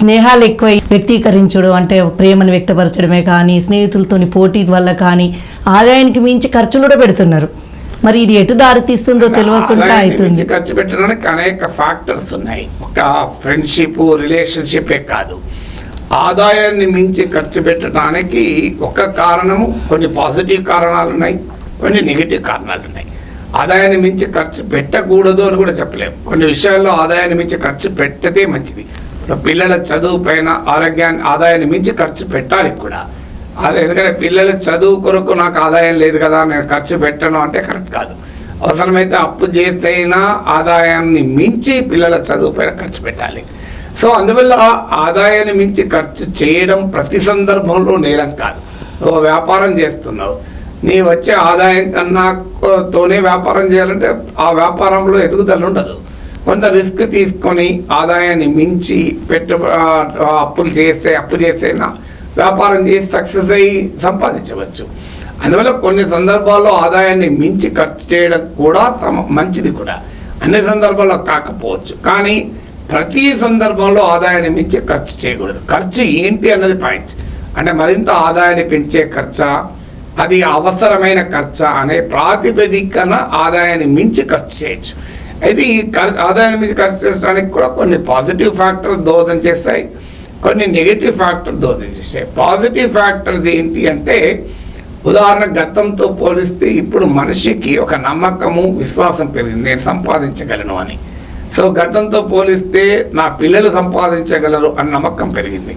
స్నేహాలు ఎక్కువ వ్యక్తీకరించడం అంటే ప్రేమను వ్యక్తపరచడమే కానీ స్నేహితులతోని పోటీ వల్ల కానీ ఆదాయానికి మించి ఖర్చులు కూడా పెడుతున్నారు. మరి ఇది ఎటు దారి తీస్తుందో తెలియకుండా అవుతుంది. ఖర్చు పెట్టడానికి అనేక ఫ్యాక్టర్స్ ఉన్నాయి. ఒక ఫ్రెండ్షిప్ రిలేషన్షిపే కాదు. ఆదాయాన్ని మించి ఖర్చు పెట్టడానికి ఒక కారణము కొన్ని పాజిటివ్ కారణాలు ఉన్నాయి కొన్ని నెగిటివ్ కారణాలు ఉన్నాయి. ఆదాయాన్ని మించి ఖర్చు పెట్టకూడదు అని కూడా చెప్పలేము కొన్ని విషయాల్లో ఆదాయాన్ని మించి ఖర్చు పెట్టదే మంచిది. పిల్లల చదువు పైన ఆరోగ్యాన్ని ఆదాయాన్ని మించి ఖర్చు పెట్టాలి కూడా. అది ఎందుకంటే పిల్లల చదువు కొరకు నాకు ఆదాయం లేదు కదా నేను ఖర్చు పెట్టను అంటే కరెక్ట్ కాదు. అవసరమైతే అప్పు చేసైనా ఆదాయాన్ని మించి పిల్లల చదువు పైన ఖర్చు పెట్టాలి. సో అందువల్ల ఆదాయాన్ని మించి ఖర్చు చేయడం ప్రతి సందర్భంలో నేరం కాదు. నువ్వు వ్యాపారం చేస్తున్నావు. నీ వచ్చే ఆదాయం కన్నా తోనే వ్యాపారం చేయాలంటే ఆ వ్యాపారంలో ఎదుగుదల ఉండదు. కొంత రిస్క్ తీసుకొని ఆదాయాన్ని మించి పెట్టు అప్పులు చేస్తే అప్పు చేస్తేనా వ్యాపారం చేసి సక్సెస్ అయ్యి సంపాదించవచ్చు. అందువల్ల కొన్ని సందర్భాల్లో ఆదాయాన్ని మించి ఖర్చు చేయడం కూడా సమ మంచిది కూడా. అన్ని సందర్భాల్లో కాకపోవచ్చు. కానీ ప్రతి సందర్భంలో ఆదాయాన్ని మించి ఖర్చు చేయకూడదు. ఖర్చు ఏంటి అన్నది పాయింట్. అంటే మరింత ఆదాయాన్ని పెంచే ఖర్చా అది అవసరమైన ఖర్చా అనే ప్రాతిపదికన ఆదాయాన్ని మించి ఖర్చు చేయొచ్చు. అయితే ఈ ఆదాయం మీద ఖర్చు చేయడానికి కూడా కొన్ని పాజిటివ్ ఫ్యాక్టర్స్ దోహదం చేస్తాయి. కొన్ని నెగిటివ్ ఫ్యాక్టర్ దోహదం చేస్తాయి. పాజిటివ్ ఫ్యాక్టర్స్ ఏంటి అంటే ఉదాహరణ గతంతో పోలిస్తే ఇప్పుడు మనిషికి ఒక నమ్మకము విశ్వాసం పెరిగింది. నేను సంపాదించగలను అని. సో గతంతో పోలిస్తే నా పిల్లలు సంపాదించగలరు అన్న నమ్మకం పెరిగింది.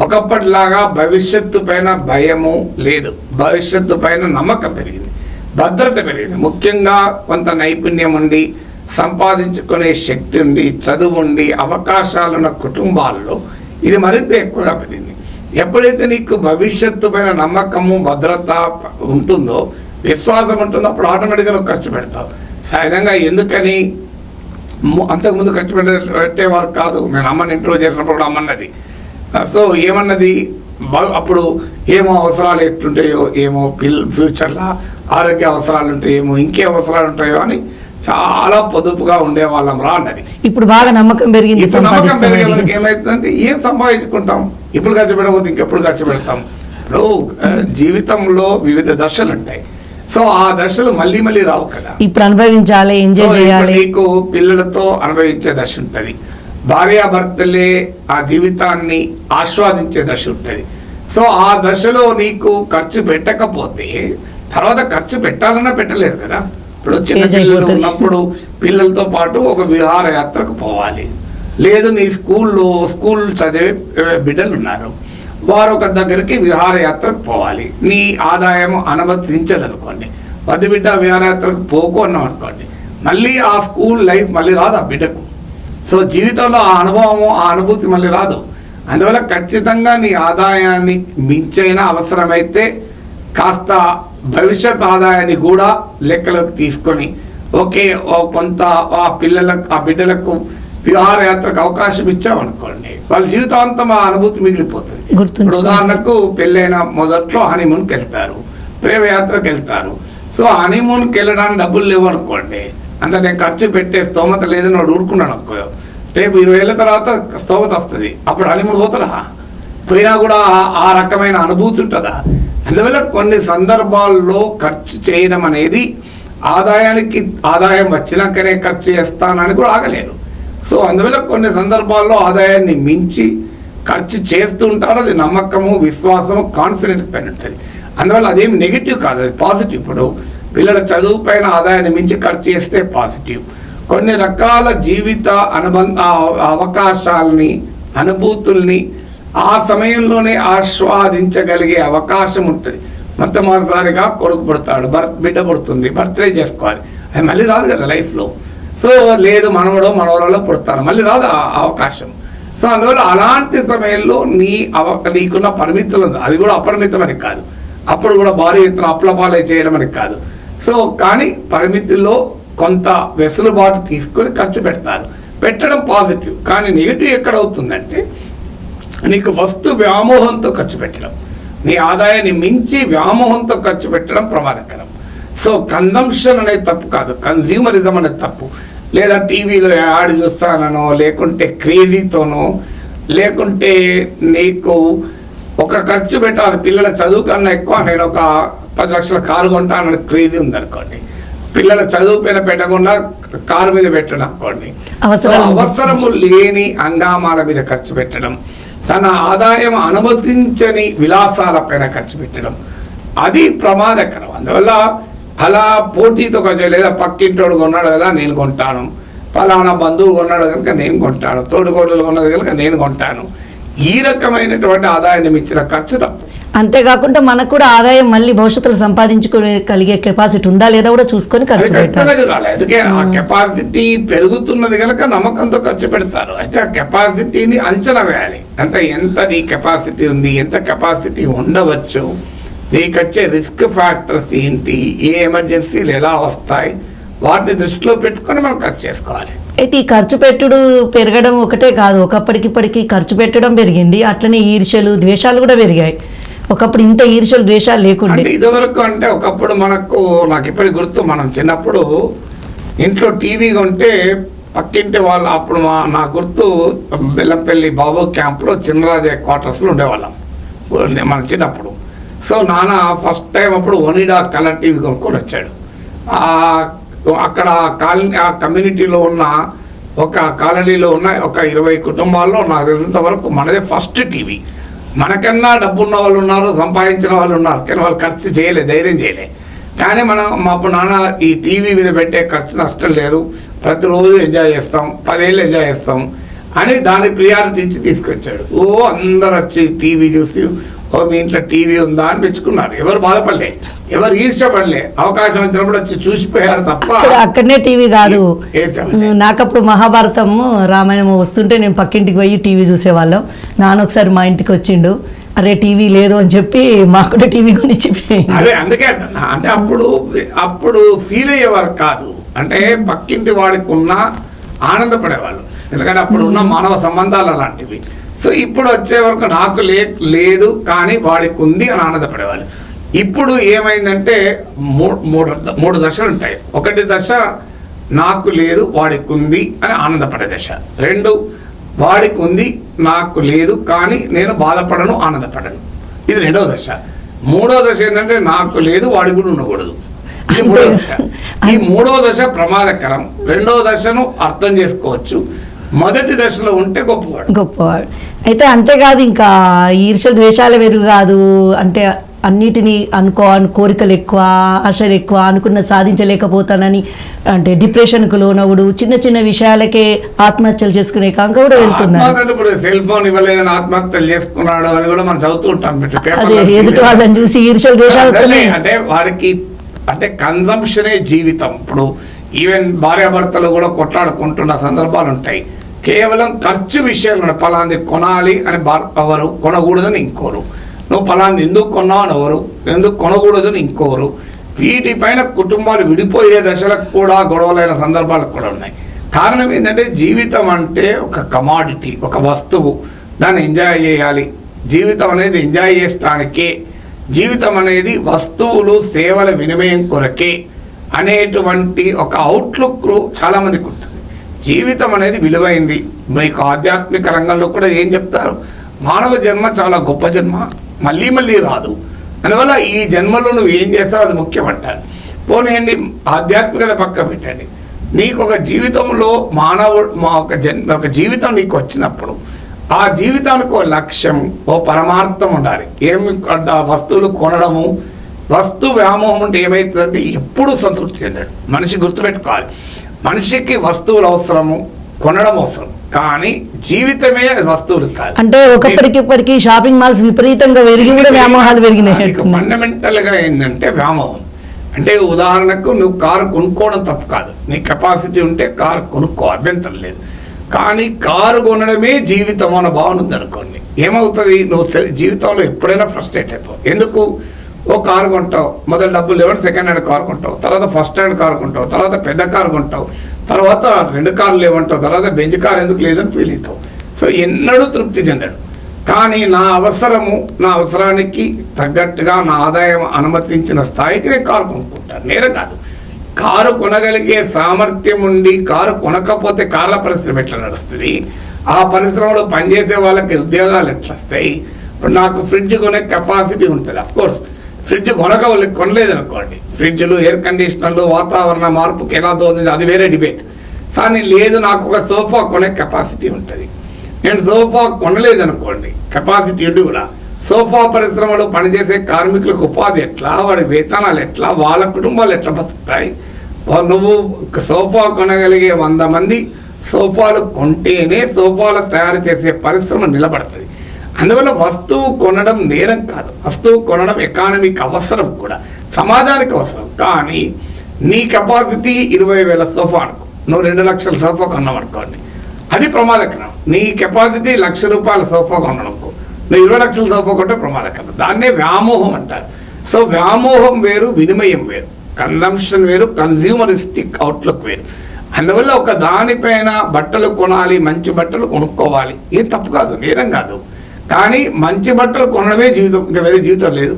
ఒకప్పటిలాగా భవిష్యత్తు పైన భయము లేదు. భవిష్యత్తు పైన నమ్మకం పెరిగింది. భద్రత పెరిగింది. ముఖ్యంగా కొంత నైపుణ్యం ఉండి సంపాదించుకునే శక్తి ఉండి చదువు ఉండి అవకాశాలున్న కుటుంబాల్లో ఇది మరింత ఎక్కువగా పెరిగింది. ఎప్పుడైతే నీకు భవిష్యత్తు పైన నమ్మకము భద్రత ఉంటుందో విశ్వాసం ఉంటుందో అప్పుడు ఆటోమేటిక్గా నువ్వు ఖర్చు పెడతావు. సహజంగా ఎందుకని అంతకుముందు ఖర్చు పెట్టే పెట్టేవారు కాదు. నేను అమ్మని ఇంట్లో చేసినప్పుడు కూడా అమ్మన్నది. సో ఏమన్నది? బ- అప్పుడు ఏమో అవసరాలు ఎట్లుంటాయో ఏమో పిల్ ఫ్యూచర్లో ఆరోగ్య అవసరాలు ఉంటాయేమో ఇంకే అవసరాలు ఉంటాయో అని చాలా పొదుపుగా ఉండేవాళ్ళం రా అన్నది. ఇప్పుడు బాగా నమ్మకం పెరిగింది ఇప్పుడు నమ్మకం పెరిగే. మనకి ఏమవుతుందంటే ఏం సంపాదించుకుంటాం? ఇప్పుడు ఖర్చు పెట్టకపోతే ఇంకెప్పుడు ఖర్చు పెడతాం? ఇప్పుడు జీవితంలో వివిధ దశలు ఉంటాయి. సో ఆ దశలు మళ్ళీ మళ్ళీ రావు కదా. ఇప్పుడు అనుభవించాలి ఎంజాయ్ చేయాలి. నీకు పిల్లలతో అనుభవించే దశ ఉంటుంది. భార్యాభర్తలే ఆ జీవితాన్ని ఆస్వాదించే దశ ఉంటుంది. సో ఆ దశలో నీకు ఖర్చు పెట్టకపోతే తర్వాత ఖర్చు పెట్టాలన్నా పెట్టలేదు కదా. ఇప్పుడు చిన్న పిల్లలు. ఉన్నప్పుడు పిల్లలతో పాటు ఒక విహారయాత్రకు పోవాలి. లేదు నీ స్కూల్లో స్కూల్ చదివే బిడ్డలు ఉన్నారు వారు ఒక దగ్గరికి విహారయాత్రకు పోవాలి. నీ ఆదాయం అనుమతించదనుకోండి. పది బిడ్డ విహారయాత్రకు పోకు అన్నాం అనుకోండి. మళ్ళీ ఆ స్కూల్ లైఫ్ మళ్ళీ రాదు ఆ బిడ్డకు. సో జీవితంలో ఆ అనుభవము ఆ అనుభూతి మళ్ళీ రాదు. అందువల్ల ఖచ్చితంగా నీ ఆదాయాన్ని మించైన అవసరమైతే కాస్త భవిష్యత్ ఆదాయాన్ని కూడా లెక్కలోకి తీసుకొని ఓకే కొంత ఆ పిల్లలకు ఆ బిడ్డలకు విహారయాత్రకు అవకాశం ఇచ్చామనుకోండి వాళ్ళ జీవితాంతం ఆ అనుభూతి మిగిలిపోతుంది. ఇప్పుడు ఉదాహరణకు పెళ్ళైన మొదట్లో హనీమూన్కి వెళ్తారు ప్రేమయాత్రకు వెళ్తారు సో హనీమూన్కి వెళ్ళడానికి డబ్బులు లేవు అనుకోండి అంటే నేను ఖర్చు పెట్టే స్తోమత లేదని వాడు ఊరుకున్నాడు అనుకో రేపు ఇరవై ఏళ్ళ తర్వాత స్తోమత వస్తుంది అప్పుడు హనీమూన్ పోతాడా పోయినా కూడా ఆ రకమైన అనుభూతి ఉంటుందా? అందువల్ల కొన్ని సందర్భాల్లో ఖర్చు చేయడం అనేది ఆదాయానికి ఆదాయం వచ్చినాకనే ఖర్చు చేస్తానని కూడా ఆగలేను. సో అందువల్ల కొన్ని సందర్భాల్లో ఆదాయాన్ని మించి ఖర్చు చేస్తుంటారు. అది నమ్మకము విశ్వాసము కాన్ఫిడెన్స్ పైన ఉంటుంది. అందువల్ల అదేం నెగిటివ్ కాదు అది పాజిటివ్ ఇప్పుడు పిల్లల చదువు పైన ఆదాయాన్ని మించి ఖర్చు చేస్తే పాజిటివ్ కొన్ని రకాల జీవిత అనుబంధ అవకాశాలని అనుభూతుల్ని ఆ సమయంలోనే ఆస్వాదించగలిగే అవకాశం ఉంటుంది. మొట్టమొదటిసారిగా కొడుకు పుడతాడు బర్త్ బిడ్డ పుడుతుంది బర్త్డే చేసుకోవాలి. అది మళ్ళీ రాదు కదా లైఫ్లో. సో లేదు మనవడో మనవరాలో పుడతాను మళ్ళీ రాదు ఆ అవకాశం. సో అందువల్ల అలాంటి సమయంలో నీ అవ నీకున్న పరిమితులు ఉంది. అది కూడా అపరిమితమని కాదు. అప్పుడు కూడా భారీ ఎత్తున అప్లపాలే చేయడం అని కాదు. సో కానీ పరిమితుల్లో కొంత వెసులుబాటు తీసుకొని ఖర్చు పెడతారు. పెట్టడం పాజిటివ్. కానీ నెగిటివ్ ఎక్కడ అవుతుందంటే నీకు వస్తు వ్యామోహంతో ఖర్చు పెట్టడం. నీ ఆదాయాన్ని మించి వ్యామోహంతో ఖర్చు పెట్టడం ప్రమాదకరం. సో కన్జంప్షన్ అనేది తప్పు కాదు. కన్జ్యూమరిజం అనేది తప్పు. లేదా టీవీలో యాడ్ చూస్తానో లేకుంటే క్రేజీతోనో లేకుంటే నీకు ఒక ఖర్చు పెట్టాలి. పిల్లల చదువు కన్నా ఎక్కువ నేను ఒక పది లక్షల కారు కొంటానని క్రేజీ ఉందనుకోండి. పిల్లల చదువు పైన పెట్టకుండా కారు మీద పెట్టడం అనుకోండి. అవసరము లేని అంగామాల మీద ఖర్చు పెట్టడం. తన ఆదాయం అనుమతించని విలాసాల పైన ఖర్చు పెట్టడం. అది ప్రమాదకరం. అందువల్ల అలా పోటీతో కొంచెం లేదా పక్కింటోడు కొన్నాడు కదా నేను కొంటాను. ఫలానా బంధువు కొన్నాడు కనుక నేను కొంటాను. తోడుగోడలు కొన్నది కనుక నేను కొంటాను. ఈ రకమైనటువంటి ఆదాయాన్ని మించిన ఖర్చు తప్పు. అంతేకాకుండా మనకు కూడా ఆదాయం మళ్ళీ భవిష్యత్తులో సంపాదించుకోగలిగే కెపాసిటీ ఉందా లేదా కూడా చూసుకొని ఖర్చు పెట్టాలి. అందుకే ఆ కెపాసిటీ పెరుగుతున్నది కనుక నమ్మకంతో ఖర్చు పెడతారు. అయితే ఆ కెపాసిటీని అంచనా వేయాలి. అంటే ఎంత నీ కెపాసిటీ ఉంది ఎంత కెపాసిటీ ఉండవచ్చు నీకు వచ్చే రిస్క్ ఫ్యాక్టర్స్ ఏంటి ఏ ఎమర్జెన్సీలు ఎలా వస్తాయి వాటిని దృష్టిలో పెట్టుకొని మనం ఖర్చు చేసుకోవాలి. అయితే ఈ ఖర్చు పెట్టుడు పెరగడం ఒకటే కాదు. ఒకప్పటికిప్పటికి ఖర్చు పెట్టడం పెరిగింది. అట్లనే ఈర్ష్యలు ద్వేషాలు కూడా పెరిగాయి. ఒకప్పుడు ఇంత ఈర్ష్యలు ద్వేషాలు లేకుండా. ఇదివరకు అంటే ఒకప్పుడు మనకు నాకు ఇప్పటికి గుర్తు మనం చిన్నప్పుడు ఇంట్లో టీవీ కొంటే పక్కింటి వాళ్ళు అప్పుడు మా నా గుర్తు బెల్లంపల్లి బాబు క్యాంప్లో చిన్నరాజే క్వార్టర్స్లో ఉండేవాళ్ళం. మన చిన్నప్పుడు. సో నాన్న ఫస్ట్ టైం అప్పుడు ఒనిడా కలర్ టీవీ కొనుక్కొని వచ్చాడు. అక్కడ కాలనీ ఆ కమ్యూనిటీలో ఉన్న ఒక కాలనీలో ఉన్న ఒక ఇరవై కుటుంబాల్లో నాకు తెలిసినంత వరకు మనదే ఫస్ట్ టీవీ. మనకన్నా డబ్బున్న వాళ్ళు ఉన్నారు సంపాదించిన వాళ్ళు ఉన్నారు కానీ వాళ్ళు ఖర్చు చేయలే ధైర్యం చేయలే. కానీ మనం మా నాన్న ఈ టీవీ మీద పెట్టే ఖర్చు నష్టం లేదు. ప్రతిరోజు ఎంజాయ్ చేస్తాం పదేళ్ళు ఎంజాయ్ చేస్తాం అని దాని ప్రియారిటీ ఇచ్చి తీసుకొచ్చాడు. ఓ అందరు వచ్చి టీవీ చూసి ఓ మీ ఇంట్లో టీవీ ఉందా అని మెచ్చుకున్నారు ఎవరు బాధపడలే. ఎవరు ఈర్షపడలే అవకాశం వచ్చినప్పుడు వచ్చి చూసిపోయారు తప్ప అక్కడ అక్కడనే టీవీ కాదు. నాకప్పుడు మహాభారతం రామాయణం వస్తుంటే నేను పక్కింటికి పోయి టీవీ చూసేవాళ్ళం. నాన్న ఒకసారి మా ఇంటికి వచ్చిండు. అరే టీవీ లేదు అని చెప్పి మాకు కూడా టీవీ కొనిచ్చిపోయింది అదే అందుకే అంటున్నా. అంటే అప్పుడు అప్పుడు ఫీల్ అయ్యేవారు కాదు. అంటే పక్కింటి వాడికి ఉన్న ఆనందపడేవాళ్ళు. ఎందుకంటే అప్పుడు ఉన్న మానవ సంబంధాలు అలాంటివి. సో ఇప్పుడు వచ్చే వరకు నాకు లే లేదు కానీ వాడికి ఉంది అని ఆనందపడేవాళ్ళు. ఇప్పుడు ఏమైందంటే మూడు మూడు దశలు ఉంటాయి. ఒకటి దశ నాకు లేదు వాడికి ఉంది అని ఆనందపడే దశ. రెండు వాడికి ఉంది నాకు లేదు కానీ నేను బాధపడను ఆనందపడను. ఇది రెండో దశ. మూడో దశ ఏంటంటే నాకు లేదు వాడికి కూడా ఉండకూడదు. ఇది మూడో దశ. ఈ మూడో దశ ప్రమాదకరం. రెండో దశను అర్థం చేసుకోవచ్చు. మొదటి దశలో ఉంటే గొప్పవాడు. గొప్పవాడు. అయితే అంతేకాదు ఇంకా ఈర్ష్య ద్వేషాల వెరుగు కాదు అంటే అన్నిటినీ అనుకో అను కోరికలు ఎక్కువ ఆశలు ఎక్కువ అనుకున్న సాధించలేకపోతానని అంటే డిప్రెషన్కు లోనవుడు చిన్న చిన్న విషయాలకే ఆత్మహత్యలు చేసుకునే కాంక కూడా ఆత్మహత్యలు ఇప్పుడు సెల్ ఫోన్ ఇవ్వలేదని ఆత్మహత్యలు చేసుకున్నాడు అని కూడా మనం చదువుతూ ఉంటాం పెట్టి అదే. ఎదుటి వాళ్ళని చూసి ద్వేషాలతోనే అదే, అంటే వారికి అంటే కన్జంప్షనే జీవితం. ఇప్పుడు ఈవెన్ భార్యాభర్తలు కూడా కొట్లాడుకుంటున్న సందర్భాలు ఉంటాయి కేవలం ఖర్చు విషయంలో పలాంది కొనాలి అని ఎవరు కొనకూడదని ఇంకోరు. నువ్వు పలాంది ఎందుకు కొన్నావు అని ఎవరు? ఎందుకు కొనకూడదని ఇంకోరు. వీటిపైన కుటుంబాలు విడిపోయే దశలకు కూడా గొడవలైన సందర్భాలు కూడా ఉన్నాయి. కారణం ఏంటంటే జీవితం అంటే ఒక కమాడిటీ ఒక వస్తువు. దాన్ని ఎంజాయ్ చేయాలి. జీవితం అనేది ఎంజాయ్ చేసడానికే జీవితం అనేది వస్తువులు సేవల వినిమయం కొరకే అనేటువంటి ఒక అవుట్లుక్ చాలామందికి ఉంటుంది. జీవితం అనేది విలువైంది. మీకు ఆధ్యాత్మిక రంగంలో కూడా ఏం చెప్తారు? మానవ జన్మ చాలా గొప్ప జన్మ. మళ్ళీ మళ్ళీ రాదు. అందువల్ల ఈ జన్మలో నువ్వు ఏం చేస్తావు? అది ముఖ్యమంటారు పోనీయండి ఆధ్యాత్మికత పక్క పెట్టండి. నీకు ఒక జీవితంలో మానవుడు మా ఒక జన్మ ఒక జీవితం నీకు వచ్చినప్పుడు ఆ జీవితానికి ఒక లక్ష్యం ఓ పరమార్థం ఉండాలి. ఏమి ఆ వస్తువులు కొనడము వస్తు వ్యామోహం అంటే ఏమవుతుందంటే ఎప్పుడు సంతృప్తి చెందాడు. మనిషి గుర్తుపెట్టుకోవాలి. మనిషికి వస్తువులు అవసరము కొనడం అవసరం. కానీ జీవితమే వస్తువులు కాదు. అంటే ఒకప్పటికిప్పటికి షాపింగ్ మాల్స్ విపరీతంగా పెరిగి కూడా వ్యామోహాలు పెరిగినాయి. ఫండమెంటల్గా ఏంటంటే వ్యామోహం. అంటే ఉదాహరణకు నువ్వు కారు కొనుక్కోవడం తప్పు కాదు. నీ కెపాసిటీ ఉంటే కారు కొనుక్కో అభ్యంతరం లేదు. కానీ కారు కొనడమే జీవితం అన్న భావన ఉందనుకోండి. ఏమవుతుంది? నువ్వు జీవితంలో ఎప్పుడైనా ఫ్రస్ట్రేట్ అయిపోవు. ఎందుకు? ఓ కారు కొంటావు మొదటి డబ్బులు లేవని సెకండ్ హ్యాండ్ కారు కొంటావు తర్వాత ఫస్ట్ హ్యాండ్ కారు కొంటావు తర్వాత పెద్ద కారు కొంటావు తర్వాత రెండు కార్లు లేవంటావు తర్వాత బెంచ్ కారు ఎందుకు లేదని ఫీల్ అవుతావు. సో ఎన్నడూ తృప్తి చెందాడు. కానీ నా అవసరము నా అవసరానికి తగ్గట్టుగా నా ఆదాయం అనుమతించిన స్థాయికి నేను కారు కొనుక్కుంటాను. నేనే కాదు. కారు కొనగలిగే సామర్థ్యం ఉండి కారు కొనకపోతే కార్ల పరిశ్రమ ఎట్లా నడుస్తుంది? ఆ పరిశ్రమలో పనిచేసే వాళ్ళకి ఉద్యోగాలు ఎట్లా వస్తాయి? ఇప్పుడు నాకు ఫ్రిడ్జ్ కొనే కెపాసిటీ ఉంటుంది అఫ్కోర్స్ ఫ్రిడ్జ్ కొనక వాళ్ళకి కొనలేదు అనుకోండి ఫ్రిడ్జ్లు ఎయిర్ కండిషనర్లు వాతావరణ మార్పుకి ఎలా తోంది అది వేరే డిబేట్ కానీ లేదు నాకు ఒక సోఫా కొనే కెపాసిటీ ఉంటుంది. నేను సోఫా కొనలేదు అనుకోండి కెపాసిటీ ఉండి కూడా సోఫా పరిశ్రమలో పనిచేసే కార్మికులకు ఉపాధి ఎట్లా వాడి వేతనాలు ఎట్లా వాళ్ళ కుటుంబాలు ఎట్లా బతుకుతాయి? నువ్వు సోఫా కొనగలిగే వంద మంది సోఫాలు కొంటేనే సోఫాలు తయారు చేసే పరిశ్రమ నిలబడుతుంది. అందువల్ల వస్తువు కొనడం నేరం కాదు. వస్తువు కొనడం ఎకానమీకి అవసరం కూడా. సమాజానికి అవసరం. కానీ నీ కెపాసిటీ ఇరవై వేల సోఫా అనుకో. నువ్వు రెండు లక్షల సోఫా కొన్నావు అనుకోండి. అది ప్రమాదకరం. నీ కెపాసిటీ లక్ష రూపాయల సోఫా కొనడం అనుకో. నువ్వు ఇరవై లక్షల సోఫా కొంటే ప్రమాదకరం. దాన్నే వ్యామోహం అంటారు. సో వ్యామోహం వేరు వినిమయం వేరు. కన్జంప్షన్ వేరు కన్జ్యూమరిస్టిక్ అవుట్లుక్ వేరు. అందువల్ల ఒక దానిపైన బట్టలు కొనాలి మంచి బట్టలు కొనుక్కోవాలి. ఏం తప్పు కాదు నేరం కాదు. కానీ మంచి బట్టలు కొనడమే జీవితం ఇంకా వేరే జీవితం లేదు.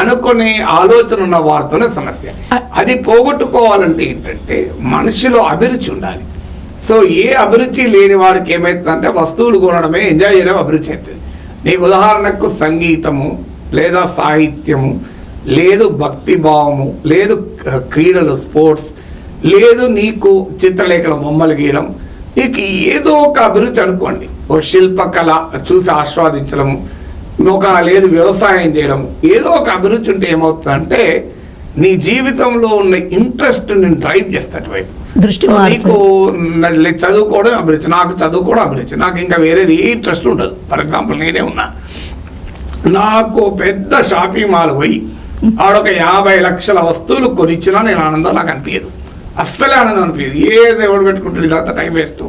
అనుకునే ఆలోచన ఉన్న వారితోనే సమస్య. అది పోగొట్టుకోవాలంటే ఏంటంటే మనిషిలో అభిరుచి ఉండాలి. సో ఏ అభిరుచి లేని వాడికి ఏమవుతుందంటే వస్తువులు కొనడమే ఎంజాయ్ చేయడం అభిరుచి అవుతుంది. నీకు ఉదాహరణకు సంగీతము లేదా సాహిత్యము లేదు భక్తి భావము లేదు క్రీడలు స్పోర్ట్స్ లేదు నీకు చిత్రలేఖన బొమ్మలు గీయడం నీకు ఏదో ఒక అభిరుచి అనుకోండి. ఓ శిల్పకళ చూసి ఆస్వాదించడము ఒక లేదు వ్యవసాయం చేయడం ఏదో ఒక అభిరుచి ఉంటే ఏమవుతుందంటే నీ జీవితంలో ఉన్న ఇంట్రెస్ట్ నేను డ్రైవ్ చేస్తాడు వైపు. నీకు చదువుకోవడం అభిరుచి నాకు చదువుకోవడం అభిరుచి నాకు ఇంకా వేరేది ఏ ఇంట్రెస్ట్ ఉండదు. ఫర్ ఎగ్జాంపుల్ నేనే ఉన్నా. నాకు పెద్ద షాపింగ్ మాల్ పోయి ఆడొక యాభై లక్షల వస్తువులు కొనిచ్చినా నేను ఆనందం నాకు అనిపించదు అస్సలే ఆనందం అనిపించింది ఏది ఎవడు పెట్టుకుంటాడు ఇదంతా టైం వేస్ట్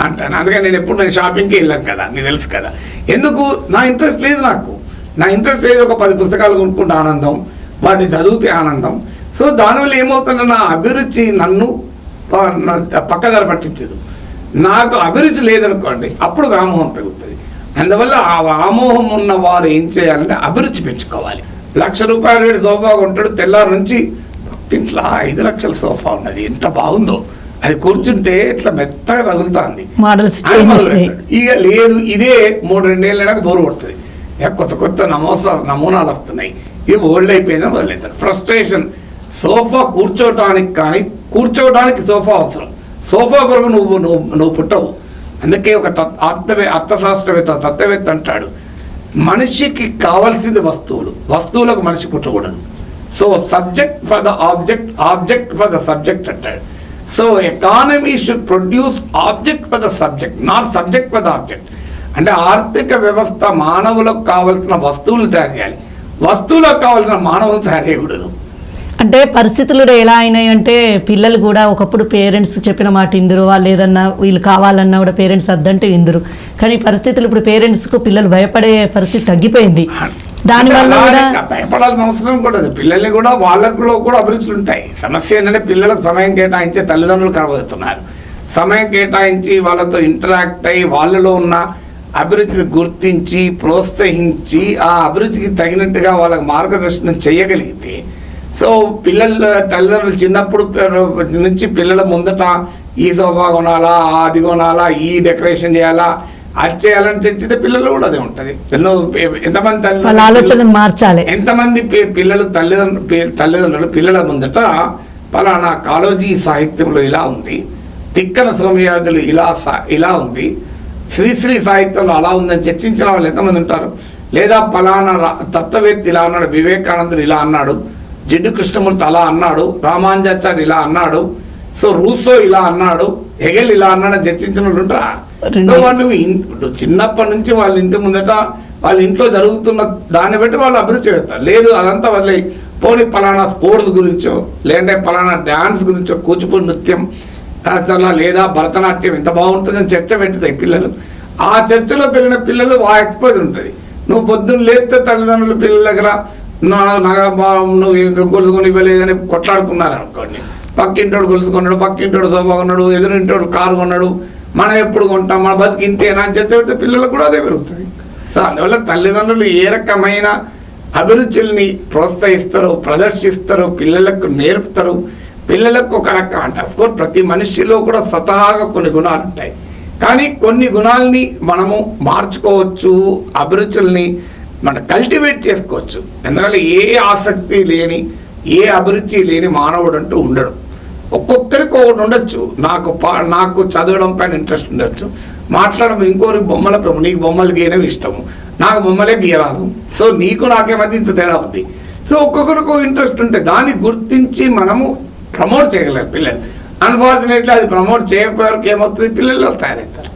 అంటాను. అందుకని నేను ఎప్పుడు నేను షాపింగ్కి వెళ్ళాను కదా నీకు తెలుసు కదా. ఎందుకు? నా ఇంట్రెస్ట్ లేదు నాకు. నా ఇంట్రెస్ట్ లేదు ఒక పది పుస్తకాలు కొనుక్కుంటే ఆనందం వాటిని చదివితే ఆనందం. సో దానివల్ల ఏమవుతున్న నా అభిరుచి నన్ను పక్కదారి పట్టించదు. నాకు అభిరుచి లేదనుకోండి అప్పుడు వ్యామోహం పెరుగుతుంది. అందువల్ల ఆ వ్యామోహం ఉన్న వారు ఏం చేయాలంటే అభిరుచి పెంచుకోవాలి. లక్ష రూపాయలు పెట్టి దోబాగా ఉంటాడు తెల్లారి నుంచి ఇంట్లో ఐదు లక్షల సోఫా ఉన్నది. ఎంత బాగుందో. అది కూర్చుంటే ఇట్లా మెత్తగా తగులుతుంది. ఇక లేదు ఇదే మూడు రెండేళ్ళకి బోరు కొడుతుంది. కొత్త కొత్త నమోసా నమూనాలు వస్తున్నాయి. ఇది ఓల్డ్ అయిపోయిందని మొదలెడతారు ఫ్రస్ట్రేషన్ సోఫా కూర్చోవటానికి కానీ కూర్చోవడానికి సోఫా అవసరం. సోఫా కొరకు నువ్వు నువ్వు నువ్వు పుట్టవు. అందుకే ఒక అర్థవే అర్థశాస్త్రవేత్త తత్వవేత్త అంటాడు. మనిషికి కావలసింది వస్తువులు. వస్తువులకు మనిషి పుట్టకూడదు. So subject for the object object for the subject అంటాడు. So economy should produce object for the subject not subject for the object అంటే ఆర్థిక వ్యవస్థ మానవులకు కావలసిన వస్తువులు తయారు చేయాలి. వస్తువులకు కావలసిన మానవులు తయారు చేయకూడదు. అంటే పరిస్థితులు ఎలా అయినాయి అంటే పిల్లలు కూడా ఒకప్పుడు పేరెంట్స్ చెప్పిన మాట ఇందురు వాళ్ళు ఏదన్నా వీళ్ళు కావాలన్నా కూడా పేరెంట్స్ అద్దంటే ఇందురు. కానీ పరిస్థితులు ఇప్పుడు పేరెంట్స్కు పిల్లలు భయపడే పరిస్థితి తగ్గిపోయింది. దానివల్ల కూడా భయపడాల్సిన అవసరం కూడా పిల్లల్ని కూడా వాళ్ళలో కూడా అభిరుచులు ఉంటాయి సమస్య ఏంటంటే పిల్లలకు సమయం కేటాయించే తల్లిదండ్రులు కనబడుతున్నారు. సమయం కేటాయించి వాళ్ళతో ఇంటరాక్ట్ అయ్యి వాళ్ళలో ఉన్న అభిరుచిని గుర్తించి ప్రోత్సహించి ఆ అభిరుచికి తగినట్టుగా వాళ్ళకి మార్గదర్శనం చేయగలిగితే సో పిల్లల తల్లిదండ్రులు చిన్నప్పుడు నుంచి పిల్లల ముందట ఈ సోఫా కొనాలా అది కొనాలా ఈ డెకరేషన్ చేయాలా అది చేయాలని తెచ్చితే పిల్లలు కూడా అదే ఉంటుంది. ఎన్నో ఎంతమంది తల్లిదండ్రులు ఆలోచనలు మార్చాలి. ఎంతమంది పిల్లలు తల్లిదండ్రులు తల్లిదండ్రులు పిల్లల ముందట పలానా కాలోజీ సాహిత్యంలో ఇలా ఉంది తిక్కన సౌమ్యాదులు ఇలా ఇలా ఉంది శ్రీశ్రీ సాహిత్యంలో అలా ఉందని చర్చించిన వాళ్ళు ఎంతమంది ఉంటారు? లేదా పలానా తత్వవేత్త ఇలా అన్నాడు వివేకానందుడు ఇలా అన్నాడు జిడ్డు కృష్ణమూర్తి అలా అన్నాడు రామానుజాచార్య ఇలా అన్నాడు సో రూసో ఇలా అన్నాడు హెగెల్ ఇలా అన్నాడు అని చర్చించిన వాళ్ళు ఉంటారా? వాళ్ళు ఇప్పుడు చిన్నప్పటి నుంచి వాళ్ళ ఇంటి ముందట వాళ్ళ ఇంట్లో జరుగుతున్న దాన్ని బట్టి వాళ్ళు అభివృద్ధి చేస్తారు లేదు అదంతా వదిలే పోనీ పలానా స్పోర్ట్స్ గురించో లేదంటే పలానా డ్యాన్స్ గురించో కూచిపూడి నృత్యం ఆ లేదా భరతనాట్యం ఎంత బాగుంటుందని చర్చ పెట్టుతాయి పిల్లలు. ఆ చర్చలో పెరిగిన పిల్లలు ఆ ఎక్స్పోజ్ ఉంటుంది. నువ్వు పొద్దున్న లేస్తే తల్లిదండ్రులు పిల్లల దగ్గర నా నువ్వు గొలుసుకొని ఇవ్వలేదని కొట్లాడుకున్నారు అనుకోండి. పక్కింటోడు గొలుసుకున్నాడు పక్కింటోడు సోఫా కొన్నాడు ఎదురింటోడు కారు కొన్నాడు మనం ఎప్పుడు కొంటాం? మన బతికి ఇంతేనా? అని చెప్పి పెడితే పిల్లలకు కూడా అదే పెరుగుతుంది. సో అందువల్ల తల్లిదండ్రులు ఏ రకమైన అభిరుచుల్ని ప్రోత్సహిస్తారు ప్రదర్శిస్తారు పిల్లలకు నేర్పుతారు. పిల్లలకు ఒక రకం అంటే అఫ్కోర్స్ ప్రతి మనిషిలో కూడా స్వతహాగా కొన్ని గుణాలు ఉంటాయి. కానీ కొన్ని గుణాలని మనము మార్చుకోవచ్చు అభిరుచుల్ని మనం కల్టివేట్ చేసుకోవచ్చు. ఎందుకంటే ఏ ఆసక్తి లేని ఏ అభిరుచి లేని మానవుడు అంటూ ఉండడు. ఒక్కొక్కరికి ఒకటి ఉండొచ్చు. నాకు పా నాకు చదవడం పైన ఇంట్రెస్ట్ ఉండొచ్చు. మాట్లాడడం ఇంకోరికి బొమ్మల ప్రభు నీకు బొమ్మలు గీయడం ఇష్టము. నాకు బొమ్మలే గీయరాదు. సో నీకు నాకే ఇంత తేడా ఉంది. సో ఒక్కొక్కరికి ఇంట్రెస్ట్ ఉంటే దాన్ని గుర్తించి మనము ప్రమోట్ చేయగలం పిల్లలు. అన్ఫార్చునేట్లీ అది ప్రమోట్ చేయకపోయేవరకు ఏమవుతుంది? పిల్లలు తయారవుతారు.